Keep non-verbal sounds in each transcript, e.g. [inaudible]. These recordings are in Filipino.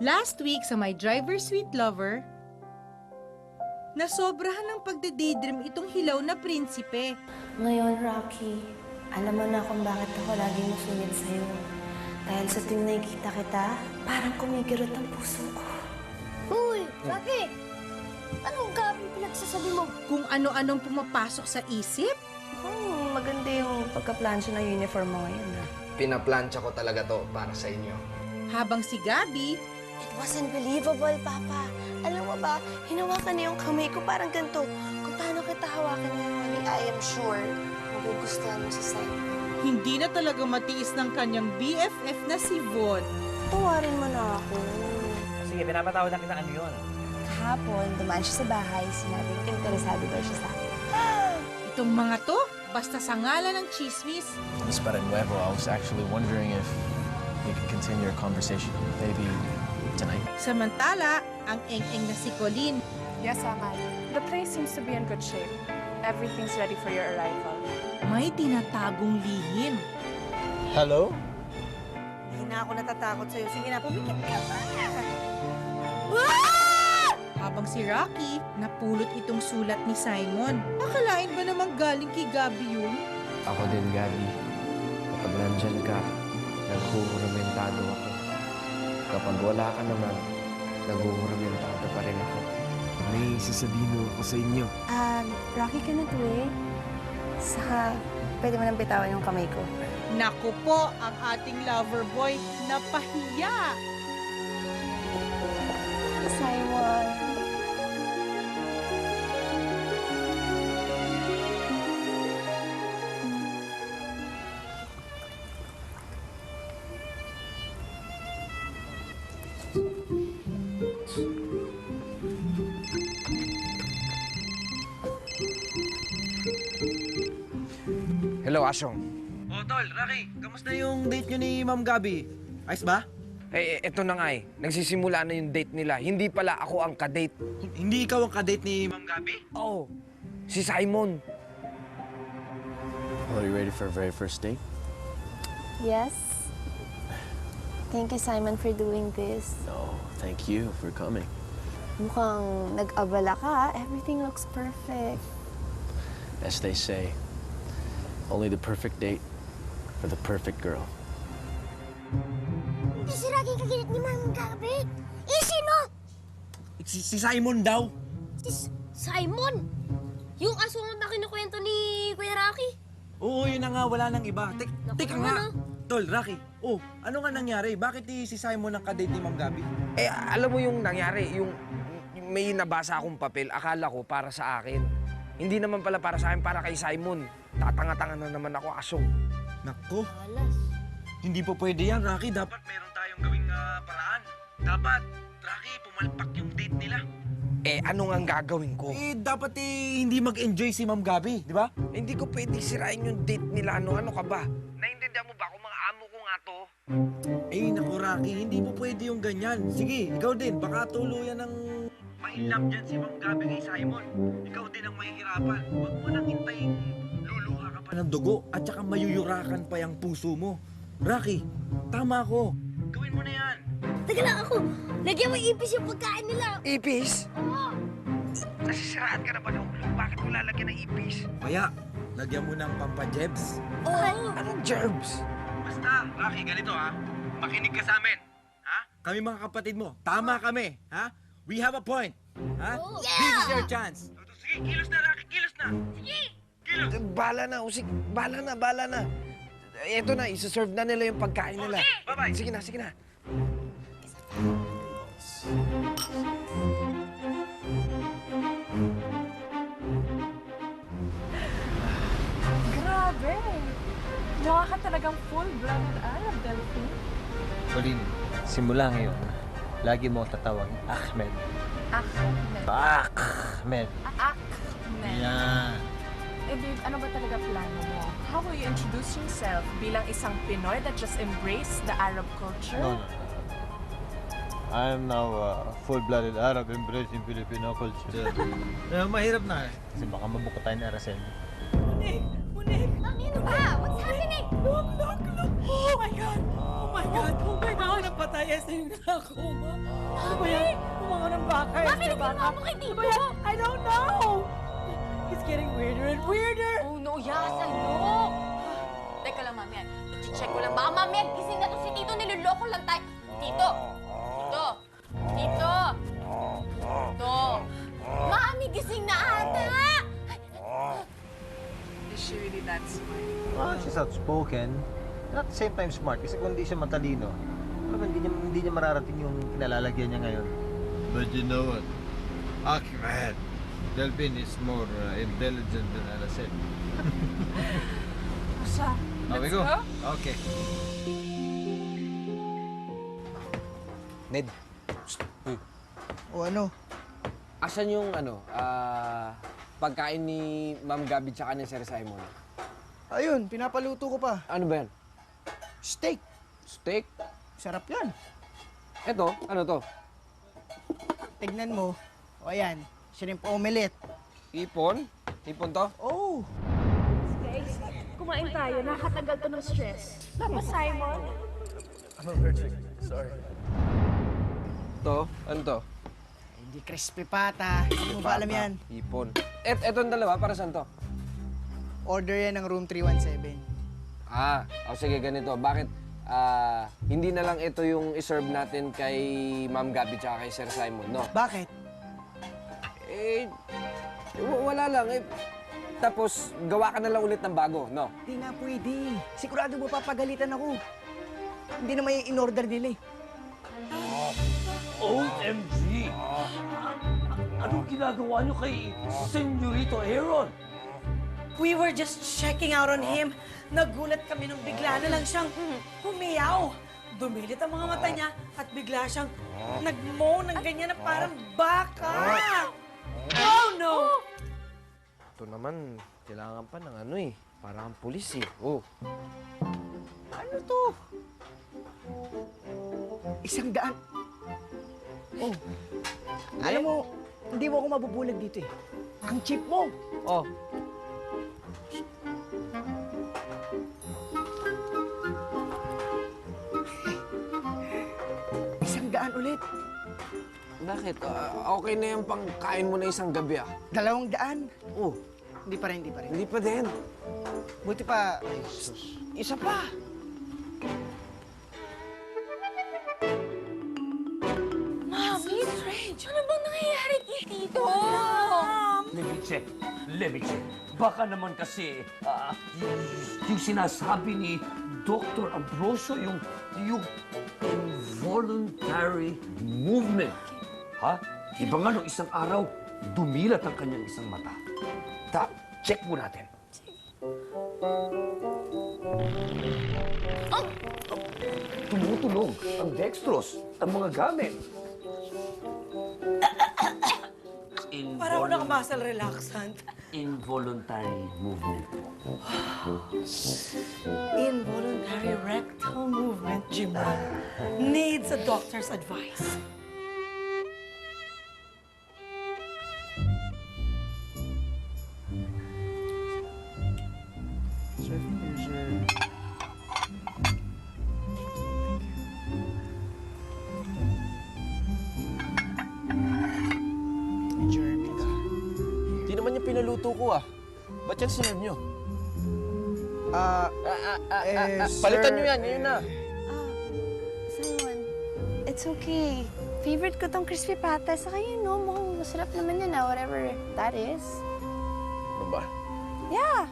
Last week sa My Driver Sweet Lover, nasobrahan ng pagde-daydream itong hilaw na prinsipe. Ngayon, Rocky, alam mo na kung bakit ako laging masungit sa'yo. Dahil sa tuwing nakikita kita, parang kumikirot ang puso ko. Uy, Rocky! Anong gabi pinagsasabi mo? Kung ano-anong pumapasok sa isip, Hmm, maganda yung pagka-plancha ng uniform mo ngayon, ah. Pinaplansya ko talaga to para sa inyo. habang si Gabi, It was unbelievable, Papa. Alam mo ba, hinawakan niya yung kamay ko parang ganito. Kung paano kita hawakan ngayon, I am sure magugustuhan mo si Simon. hindi na talaga matiis ng kanyang BFF na si Von. Tawarin mo na ako. Sige, pinapatawad na kita ano yun. Kahapon, dumaan siya sa bahay, sinabing interesado daw siya sa akin. [gasps] Itong mga to, basta sa ngalan ng chismis, Miss Paranuevo, I was actually wondering if we could continue our conversation maybe. Samantala, ang eng-eng na si Colleen, Yes, Amal. The place seems to be in good shape. Everything's ready for your arrival. may tinatagong lihim. Hello? Hindi na ako natatakot sa'yo. Sige na, pumikit ka pa. Habang si Rocky, napulot itong sulat ni Simon. Akalain ba namang galing kay Gabi yun? Ako din, Gabi. Kapag nandyan ka, naghuhuramentado ako. Kapag wala ka naman, naghuhuramentado pa rin ako. May sasabihin mo ako sa inyo. Um, Rocky ka na to eh. Saka, pwede mo nang bitawan yung kamay ko. Naku po, ang ating lover boy, napahiya. Hello, Asyong. Oh, Tol, Rocky, kamusta yung date nyo ni Ma'am Gabi? Ayos ba? Eh, eto na nga eh. Nagsisimula na yung date nila. Hindi pala ako ang kadate. H- Hindi ikaw ang kadate ni Ma'am Gabi? Oo. Si Simon. Well, are you ready for our very first date? Yes? Thank you, Simon, for doing this. No, thank you for coming. Mukhang nag-abala ka. Everything looks perfect. As they say, only the perfect date for the perfect girl. Hindi si Rocky kaginit ni Mang Gabi. Eh, sino? Si, si Simon daw. Si Simon! Yung asunod na kinukwento ni Kuya Rocky. Oo, yun na nga, wala nang iba. Tek, Naku, teka ano? nga. Tol, Rocky. Oh, ano nga nangyari? Bakit ni si Simon ang kadate ni Ma'am Gabi? Eh, alam mo yung nangyari, yung, yung may nabasa akong papel, akala ko para sa akin. Hindi naman pala para sa akin, para kay Simon. Tatanga-tanga na naman ako, Asyong. Nako, Alas. hindi po pwede yan, Rocky. Dapat meron tayong gawing ah, paraan. Dapat, Rocky, pumalpak yung date nila. Eh, ano nga ang gagawin ko? Eh, dapat eh, hindi mag-enjoy si Ma'am Gabi, di ba? Hindi ko pwede sirain yung date nila. Ano, ano ka ba? Naintindihan mo ba kung mga amo ko nga to? Eh, naku, Rocky, hindi po pwede yung ganyan. Sige, ikaw din, baka tuluyan ng... Mahilap dyan si Ma'am Gabi kay Simon. Ikaw din ang mahihirapan. Huwag mo nang hintayin luluha ka pa ng dugo at saka mayuyurakan pa yung puso mo. Rocky, tama ako. Gawin mo na yan. Teka lang ako. Lagyan mo ipis yung pagkain nila. Ipis? Oo. Nasisiraan ka na ba ng ulo? Bakit mo lalagyan ng ipis? Kaya, lagyan mo ng pampajebs. Oo. Anong gerbs? Basta, Rocky, ganito ha. Makinig ka sa amin. Ha? Kami mga kapatid mo. Tama kami. Ha? We have a point. Ha? Oh. This is your chance. Sige, kilos na, Rocky. Kilos na. Sige. Kilos. Bala na, usik. Bala na, bala na. Eto na, isa-serve na nila yung pagkain nila. Bye-bye. Sige na, sige na. Grabe! Mukha ka talagang full-blooded Arab, Delphine. Colleen, simula ngayon, lagi mo akong tatawagin Ahmed. Ahmed. Ahmed. Ahmed. Yan. Eh, babe, ano ba talaga plano mo? How will you introduce yourself bilang isang Pinoy that just embraced the Arab culture? No, no. I am now a full-blooded Arab embracing Filipino culture. [laughs] Eh, mahirap na eh. Kasi baka mabuko tayo ni Araceli. Ano ba? What's happening? Look, look, look! Oh my God! God! Oh my God! Patayan sa'yo na ako, ma. Ano ba yan? Mga ng bakay. Bakit hindi mo ako kay Tito? I don't know. It's getting weirder and weirder. Oh no, yasan mo! Teka lang, mami. I-check ko lang. Baka mami, gising na to si Tito. Niloloko lang tayo. Tito! Tito! Tito! Tito! Mami, gising na ata! Is she really that smart? Ah, she's outspoken. At the same time smart. Kasi kung hindi siya matalino, alam hindi niya, hindi niya mararating yung kinalalagyan niya ngayon. But you know what? Ahmed, Delphine is more uh, intelligent than [laughs] Aracel. We let's go. go. Okay. Ned, O ano? asan yung ano, ah, pagkain ni Ma'am Gabi tsaka ni Sir Simon? Ayun, pinapaluto ko pa. Ano ba yan? Steak. Steak? Sarap yan. Eto, ano to? Tignan mo. O ayan, shrimp omelette. Ipon? Ipon to? Oh, Guys, kumain tayo. Nakatagal to ng stress. Tapos, Simon? To? Ano to? hindi crispy pata. Hindi mo ba alam yan? Ipon. Et, etong dalawa, para saan to? Order yan ng room 317. Ah, o sige, ganito. Bakit ah, hindi na lang ito yung iserve natin kay Ma'am Gabi tsaka kay Sir Simon, no? Bakit? Eh, w- wala lang. Eh, tapos, gawa ka na lang ulit ng bago, no? Hindi nga pwede. Sigurado mo papagalitan ako. Hindi na may in-order nila eh. OMG! Anong ginagawa niyo kay Senyorito Aaron? We were just checking out on him. Nagulat kami nung bigla na lang siyang humiyaw. Dumilit ang mga mata niya at bigla siyang nagmo ng ganyan na parang baka. Oh no! Ito naman, kailangan pa ng ano eh. Parang ang pulis eh. Oh. Ano to? Isang daan. Oh. Alam mo, hindi mo ako mabubulag dito eh. Ang cheap mo. Oh. Bakit? Ah, okay na yung pangkain mo na isang gabi ah. Dalawang daan. Oh, Hindi pa rin, hindi pa rin. hindi pa din. Buti pa, Isa pa. Mami, ano bang nangyayari kay Tito? Let me check. Let me check. Baka naman kasi ah, y- yung sinasabi ni Dr. Ambrosio, yung, yung involuntary movement. Ha? Iba nga nung isang araw, dumilat ang kanyang isang mata. Ta, check mo natin. Tumutunog ang dextrose, ang mga gamit. para ako naka-muscle relaxant. Involuntary movement. [sighs] Involuntary rectal movement, Jimmy, needs a doctor's advice. Yung pinaluto ko ah. Ba't yan sinod nyo? Ah, eh, Palitan sir, nyo yan, yun na. Ah, Simon, it's okay. Favorite ko tong crispy pata. Saka yun, no, mukhang masarap naman yan, ah, whatever that is. Ano ba? Yeah.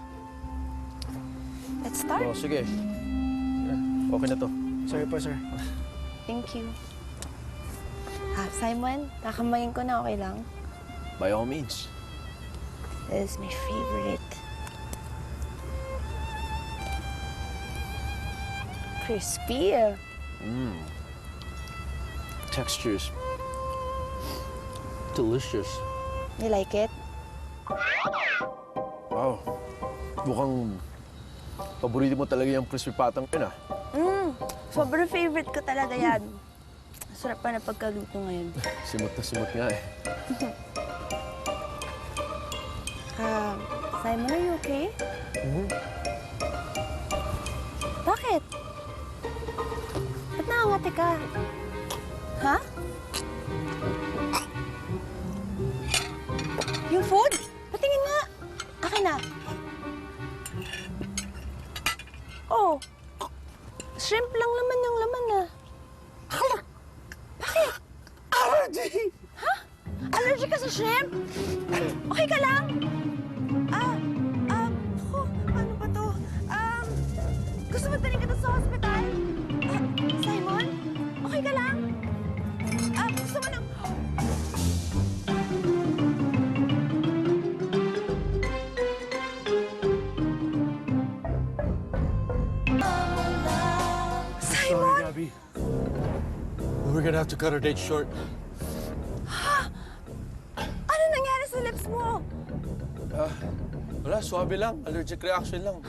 Let's start. Oh, sige. Yeah, Okay na to. Sorry po, sir. Thank you. Ah, Simon, kakamayin ko na, okay lang? By all means. This is my favorite. Crispy. Mmm. Textures. Delicious. You like it? Wow. Mukhang paborito mo talaga yung crispy patang yun ah. Mm, sobrang favorite ko talaga yan. Sarap pa na pagkaluto ngayon. Simot na simot nga eh. [laughs] Ah, Simon, are you okay? Mhm. Bakit? Ba't nangangati ka? Ha? Yung food? Patingin nga. Akin na. Oh. Shrimp lang laman yung laman ah. Bakit? Allergy! Ha? Allergy ka sa shrimp? Okay ka lang? Gonna have to cut our date short. [gasps] Ano nangyari sa lips mo? Ah, wala, swabe lang. Allergic reaction lang.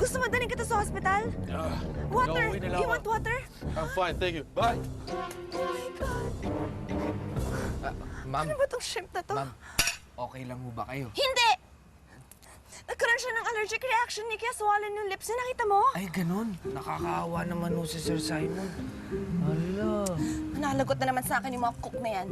Gusto mo daling kita sa hospital? Ah, Water? lang You want water? I'm fine, thank you. Bye! Ma'am, Ano ba tong shrimp na to? ma'am, okay lang mo ba kayo? Hindi! Nagkaroon siya ng allergic reaction ni kaya swollen yung lips niya. Nakita mo? Ay, ganun. Nakakaawa naman ho si Sir Simon. Hala. Nalagot na naman sa akin yung mga cook na yan.